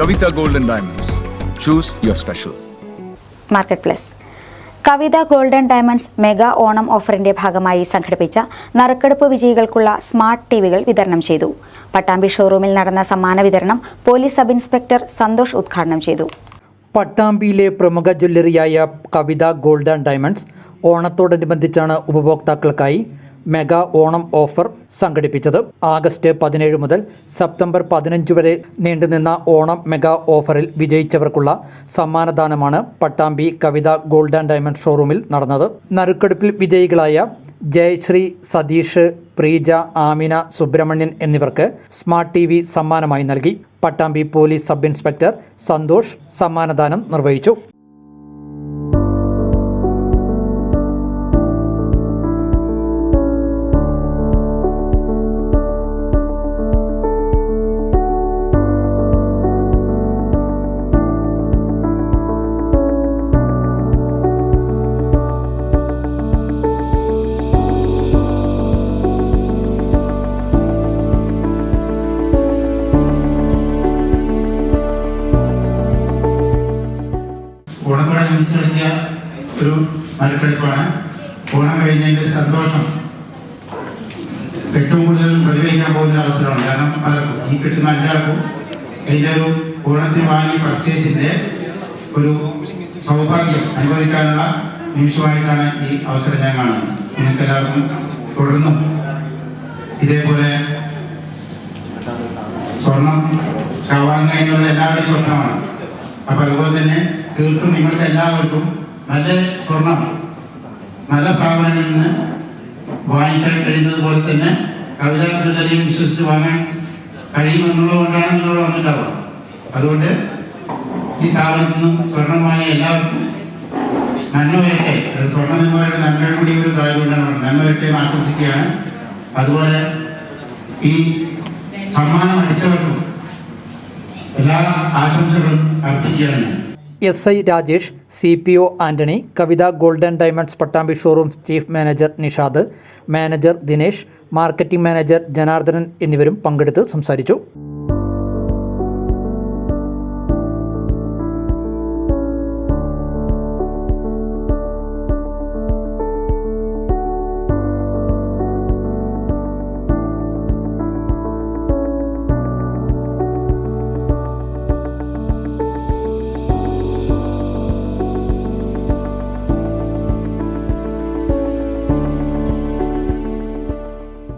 Kavita Gold and Diamonds. Choose your special. Market plus Kavitha golden diamonds mega Onam ഓഫറിന്റെ ഭാഗമായി സംഘടിപ്പിച്ച നറുക്കെടുപ്പ് വിജയികൾക്കുള്ള smart ടിവികൾ വിതരണം ചെയ്തു പട്ടാമ്പി ഷോറൂമിൽ നടന്ന സമ്മാന വിതരണം പോലീസ് സബ് ഇൻസ്പെക്ടർ സന്തോഷ് ഉദ്ഘാടനം ചെയ്തു പട്ടാമ്പിയിലെ പ്രമുഖ ജ്വല്ലറിയായ കവിത ഗോൾഡൻ ആൻഡ് ഡയമണ്ട്സ് ഓണത്തോടനുബന്ധിച്ചാണ് ഉപഭോക്താക്കൾക്കായി മെഗാ ഓണം ഓഫർ സംഘടിപ്പിച്ചത്. ആഗസ്റ്റ് പതിനേഴ് മുതൽ സെപ്റ്റംബർ പതിനഞ്ച് വരെ നീണ്ടുനിന്ന ഓണം മെഗാ ഓഫറിൽ വിജയിച്ചവർക്കുള്ള സമ്മാനദാനമാണ് Pattambi Kavitha gold and diamond ഷോറൂമിൽ നടന്നത്. നറുക്കെടുപ്പിൽ വിജയികളായ ജയശ്രീ സതീഷ് പ്രീജ ആമിന സുബ്രഹ്മണ്യൻ എന്നിവർക്ക് സ്മാർട്ട് ടി വി സമ്മാനമായി നൽകി. Pattambi police sub inspector Santhosh സമ്മാനദാനം നിർവഹിച്ചു. നടത്തിയ ഒരു മരക്കെടുപ്പാണ്. ഓണം കഴിഞ്ഞതിന്റെ സന്തോഷം ഏറ്റവും കൂടുതൽ പ്രതികരിക്കാൻ പോകുന്ന ഒരു അവസരമാണ്. കാരണം പലർക്കും ഈ കിട്ടുന്ന അഞ്ചാൾക്കും അതിന്റെ ഒരു ഓണത്തിന് വാങ്ങി പർച്ചേസിന്റെ ഒരു സൗഭാഗ്യം അനുഭവിക്കാനുള്ള നിമിഷമായിട്ടാണ് ഈ അവസരം ഞാൻ കാണുന്നത്. നിങ്ങൾക്ക് എല്ലാവർക്കും തുടർന്നും ഇതേപോലെ സ്വർണം കാവാങ്ങ എന്നുള്ളത് എല്ലാവരുടെയും സ്വപ്നമാണ്. അപ്പൊ അതുപോലെ തന്നെ തീർത്തും നിങ്ങൾക്ക് എല്ലാവർക്കും നല്ല സ്വർണം നല്ല സ്ഥാപനങ്ങളിൽ നിന്ന് വാങ്ങിക്കാൻ കഴിയുന്നത് പോലെ തന്നെ കവിതാത്മകതയും വിശ്വസിച്ച് വാങ്ങാൻ കഴിയുമെന്നുള്ളതുകൊണ്ടാണ് നിങ്ങൾ വന്നിട്ടുള്ളത്. അതുകൊണ്ട് ഈ സ്ഥാപനത്തിൽ നിന്നും സ്വർണം വാങ്ങിയ എല്ലാവർക്കും നന്മ വരട്ടെ. അത് സ്വർണം എന്ന് പറയുന്നത് നന്മയുടെ കൂടി ഒരു ഇതായതുകൊണ്ടാണ്. നന്മ വരട്ടെ എന്ന് ആശംസിക്കുകയാണ്. അതുപോലെ ഈ സമ്മാനം അടിച്ചവർക്കും എല്ലാ ആശംസകളും അർപ്പിക്കുകയാണ് S I Rajesh C P O Antony Kavitha golden diamonds Pattambi showroom chief manager Nishad manager Dinesh marketing manager Janardhanan എന്നിവരും പങ്കെടുത്ത് സംസാരിച്ചു.